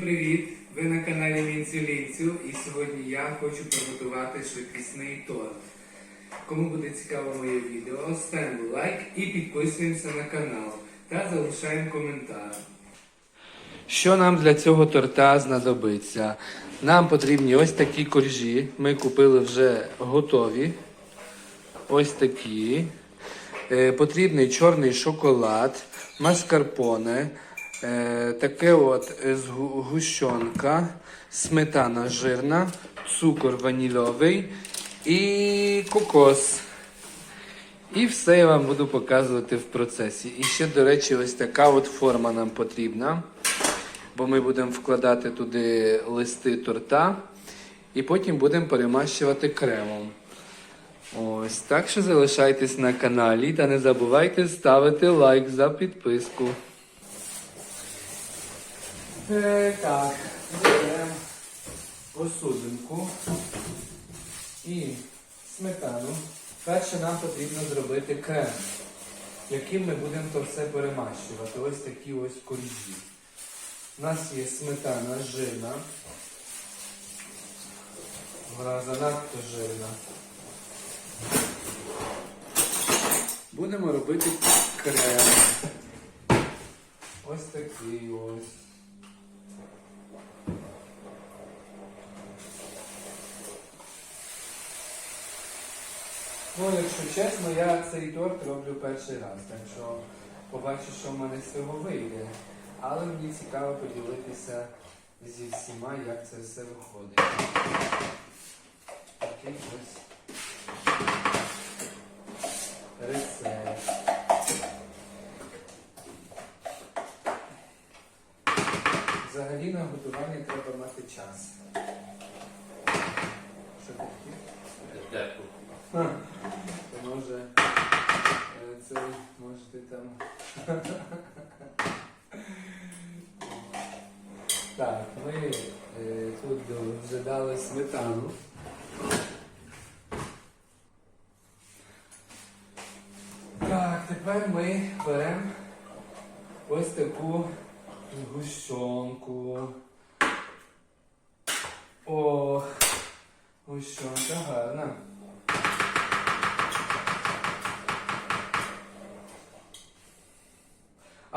Привіт! Ви на каналі Мінцю і сьогодні я хочу приготувати швидкісний торт. Кому буде цікаво моє відео, ставимо лайк і підписуємося на канал та залишаємо коментар. Що нам для цього торта знадобиться? Нам потрібні ось такі коржі. Ми купили вже готові. Ось такі. Е, потрібний чорний шоколад, маскарпоне, е, таке от е, згу- гущонка, сметана жирна, цукор ванільовий і кокос. І все я вам буду показувати в процесі. І ще, до речі, ось така от форма нам потрібна, бо ми будемо вкладати туди листи торта і потім будемо перемащувати кремом. Ось так що залишайтесь на каналі та не забувайте ставити лайк за підписку. Е, так, беремо посудинку і сметану. Перше нам потрібно зробити крем, яким ми будемо то все перемащувати. Ось такі ось коржі. У нас є сметана жирна. Вона занадто жирна. Будемо робити крем. Ось такий ось. Ну, якщо чесно, я цей торт роблю перший раз, так що побачу, що в мене з цього вийде. Але мені цікаво поділитися зі всіма, як це все виходить. Такий ось рецепт. Взагалі на готування треба мати час. Що? А, То може е, це можете там. Так, ми е, тут вже дали сметану. Так, тепер ми беремо ось таку гущонку. Ох, гущонка гарна.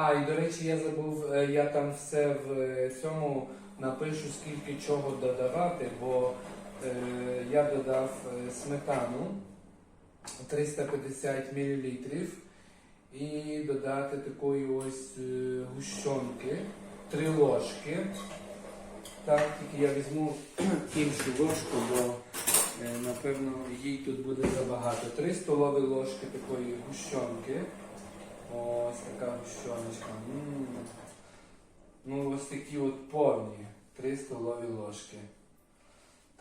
А, і до речі, я забув, е, я там все в е, цьому напишу, скільки чого додавати, бо е, я додав е, сметану 350 мл і додати такої ось гущонки, 3 ложки. Так, тільки я візьму іншу ложку, бо напевно їй тут буде забагато. 3 столові ложки такої гущонки. Ось така гущоночка. Ну ось такі от повні. 3 столові ложки.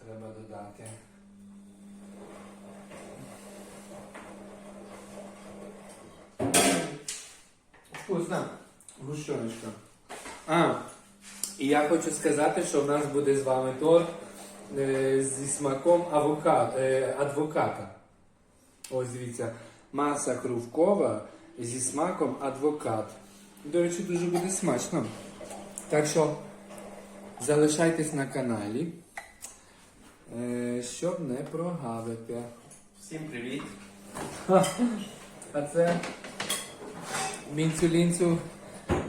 Треба додати. Вкусна гущоночка. А, і я хочу сказати, що в нас буде з вами торт е, зі смаком авока, е, адвоката. Ось дивіться, маса крувкова зі смаком адвокат. До речі, дуже буде смачно. Так що залишайтесь на каналі, е, щоб не прогавити. Всім привіт! А це мінцю-лінцю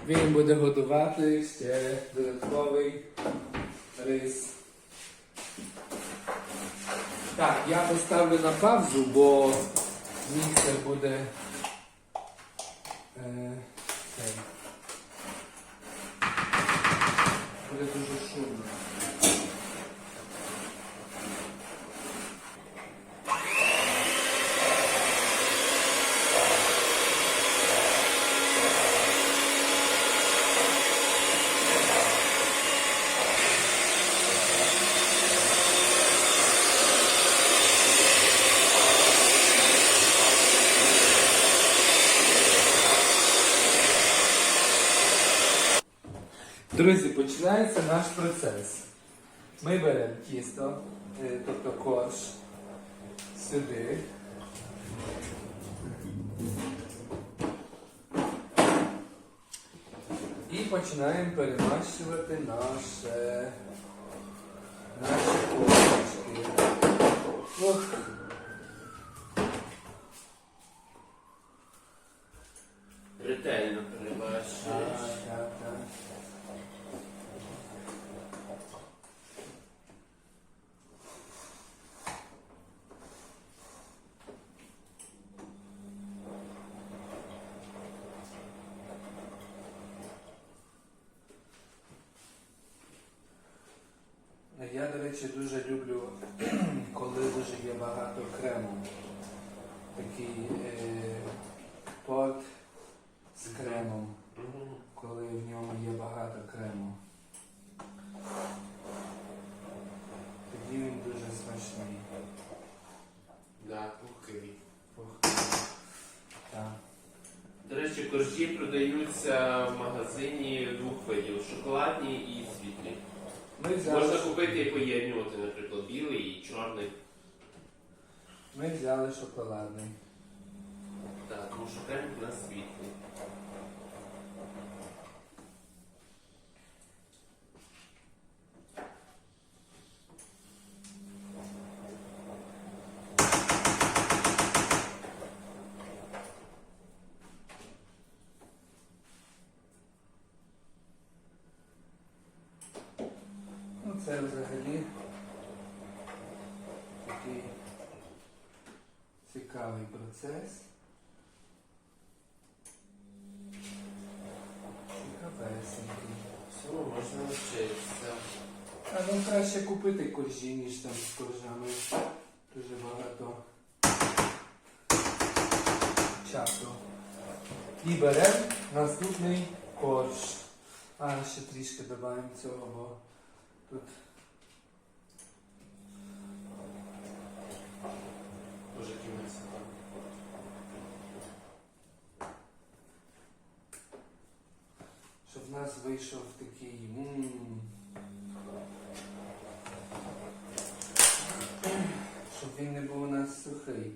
він буде готувати ще додатковий рис. Так, я поставлю на паузу, бо міксер буде. Е, цей. буде дуже шумно. Друзі, починається наш процес. Ми беремо тісто, е, тобто корж, сюди. І починаємо перемащувати наше, наші косточки. Ох. Ретельно Так, перебачуєш. так, так. Я, до речі, дуже люблю, коли дуже є багато крему. Такий е, торт з кремом коли в ньому є багато крему. Тоді він дуже смачний. Да, пухкий. Ух, Так. До речі, коржі продаються в магазині двох видів шоколадні і світлі. Ми взяли, Можна купити і поєднувати, наприклад, білий і чорний. ми взяли шоколадний. Так, тому що крем у нас світлий. Ну це взагалі такий цікавий процес. Цікавесенький. Все, можна навчитися. А нам краще купити коржі, ніж там з коржами. Дуже багато часу. І беремо наступний корж. А, ще трішки додаємо цього, бо тут Боже, кінець. щоб в нас вийшов такий. м щоб він не був у нас сухий.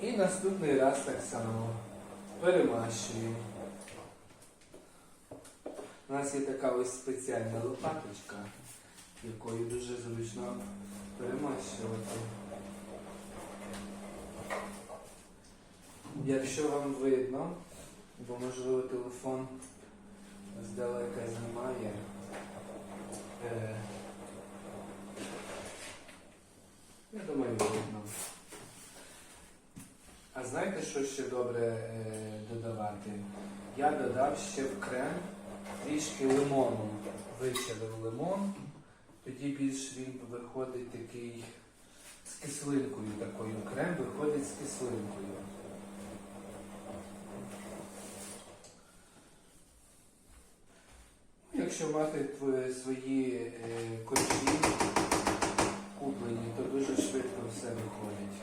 І наступний раз так само перемащуємо. У нас є така ось спеціальна лопаточка, якою дуже зручно перемащувати. Якщо вам видно, бо можливо телефон здалека знімає. Е, я думаю, видно. А знаєте, що ще добре е, додавати? Я додав ще в крем трішки лимону. Вичавив лимон, тоді більш він виходить такий з кислинкою такою. Крем виходить з кислинкою. Якщо мати свої е, куплені, то дуже швидко все виходить.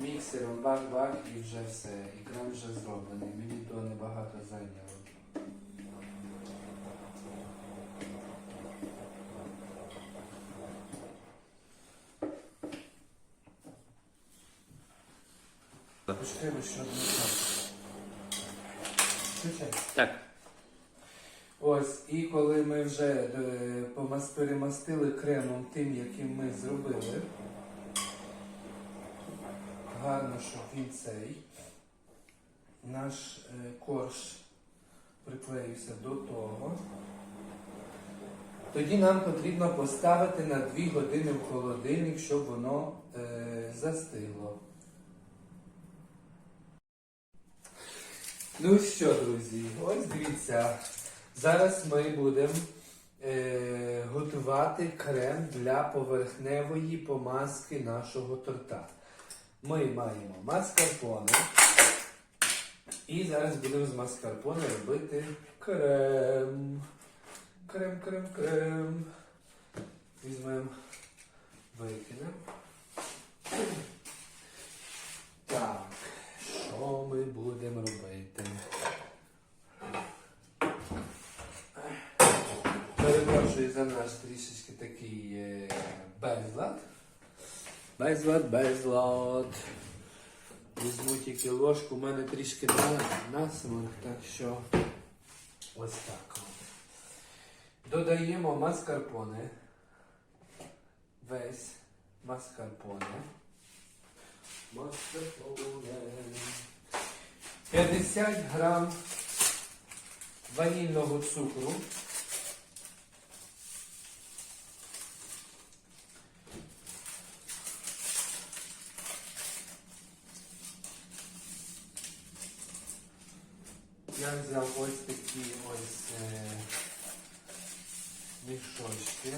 Міксером бах-бах і вже все. І крем вже зроблений. Мені то небагато зайняло. Ви що не Включай. Так. Ось, і коли ми вже е, перемастили кремом тим, яким ми зробили, гарно, щоб він цей, наш е, корж приклеївся до того. Тоді нам потрібно поставити на 2 години в холодильник, щоб воно е, застигло. Ну що, друзі, ось дивіться. Зараз ми будемо е, готувати крем для поверхневої помазки нашого торта. Ми маємо маскарпоне. І зараз будемо з маскарпоне робити крем. Крем, крем, крем. Візьмемо, викинемо. Так, що ми будемо робити? За наш трішечки такий е, безлад. Безлад, безлад. Візьму тільки ложку, у мене трішки на, насмак, так що ось так. Додаємо маскарпоне. Весь маскарпоне. Маскарпоне. 50 грам ванільного цукру. Я взяв ось такі ось е, мішочки.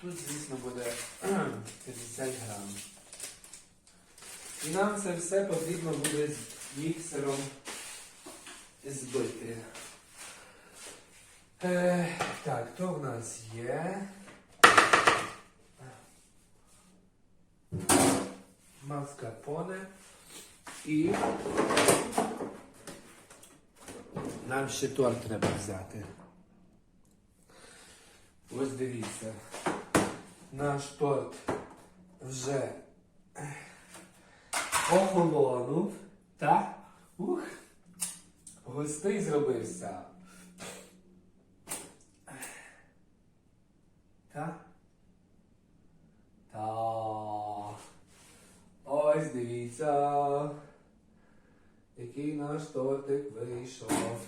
Тут, звісно, буде 50 грам. І нам це все потрібно буде з міксером збити. Е, так, то в нас є. Маскарпоне. І нам ще торт треба взяти. Ось дивіться. Наш торт вже охолонув. Та? Ух. Густий зробився. Та? Та. Ось дивіться. Який наш тортик вийшов.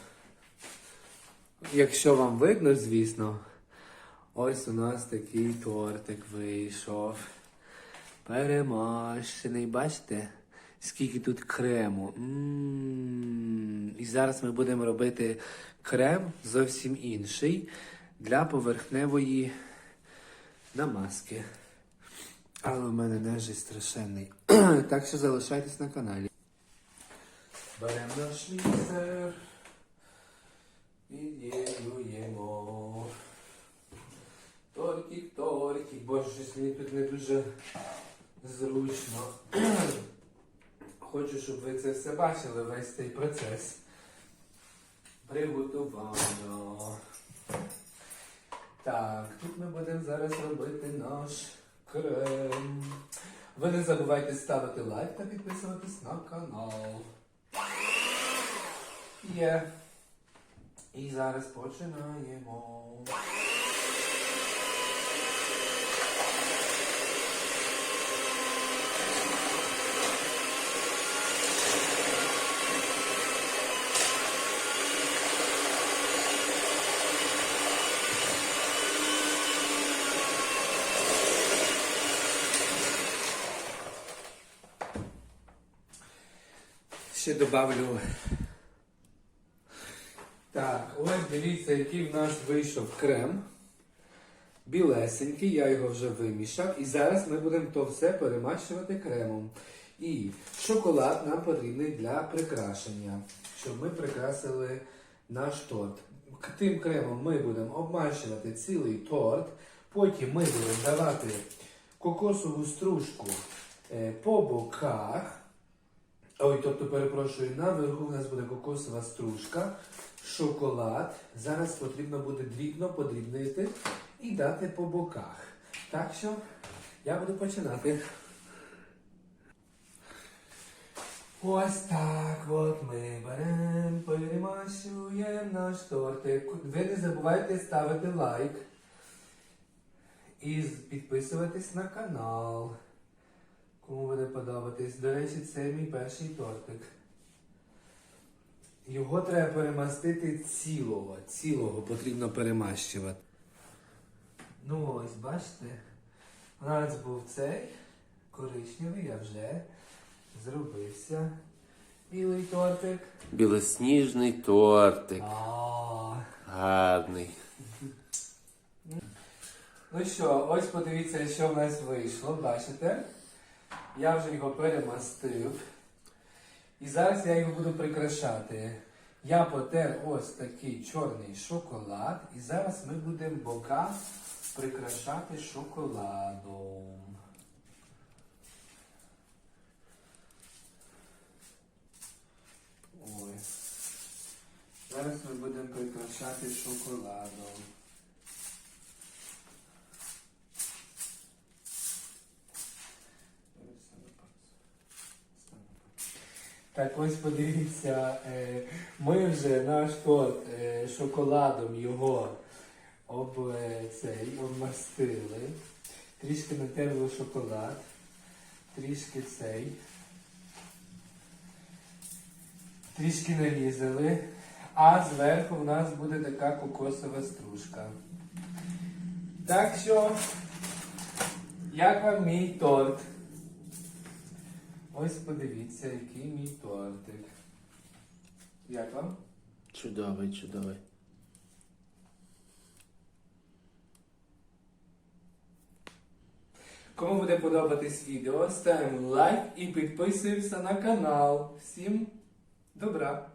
Якщо вам видно, звісно, ось у нас такий тортик вийшов. Перемащений, бачите? Скільки тут крему. І зараз ми будемо робити крем зовсім інший для поверхневої намазки. Але в мене нежий страшенний. так що залишайтесь на каналі. Беремо наш міксер. Від'єднуємо. Тортик, тортик. Боже, мені тут не дуже зручно. Хочу, щоб ви це все бачили, весь цей процес приготування. Так, тут ми будемо зараз робити наш крем. Ви не забувайте ставити лайк та підписуватись на канал. Є. І зараз починаємо. Ще добавлю. Так, ось дивіться, який в нас вийшов крем. Білесенький, я його вже вимішав. І зараз ми будемо то все перемащувати кремом. І шоколад нам потрібний для прикрашення, щоб ми прикрасили наш торт. Тим кремом ми будемо обмащувати цілий торт. Потім ми будемо давати кокосову стружку е, по боках. Ой, тобто, перепрошую, наверху у нас буде кокосова стружка, шоколад. Зараз потрібно буде дрібно подрібнити і дати по боках. Так що я буду починати. Ось так от ми беремо, перемащуємо наш тортик. Ви не забувайте ставити лайк і підписуватись на канал. Кому буде подобатись. До речі, це мій перший тортик. Його треба перемастити цілого. Цілого потрібно перемащувати. Ну ось, бачите, у нас був цей коричневий, я вже зробився. Білий тортик. Білосніжний тортик. А, Гарний. Ну що, ось подивіться, що в нас вийшло. Бачите? Я вже його перемастив. І зараз я його буду прикрашати. Я потер ось такий чорний шоколад. І зараз ми будемо бока прикрашати шоколадом. Ой. Зараз ми будемо прикрашати шоколадом. Ось саме Так ось подивіться, е, ми вже наш торт е, шоколадом його об, е, цей, обмастили. Трішки натерли шоколад, трішки цей. Трішки нарізали, а зверху в нас буде така кокосова стружка. Так що, як вам мій торт? Ось подивіться, який мій тортик. Як вам? Чудовий, чудовий. Кому буде подобатись відео, ставимо лайк і підписуємося на канал. Всім добра!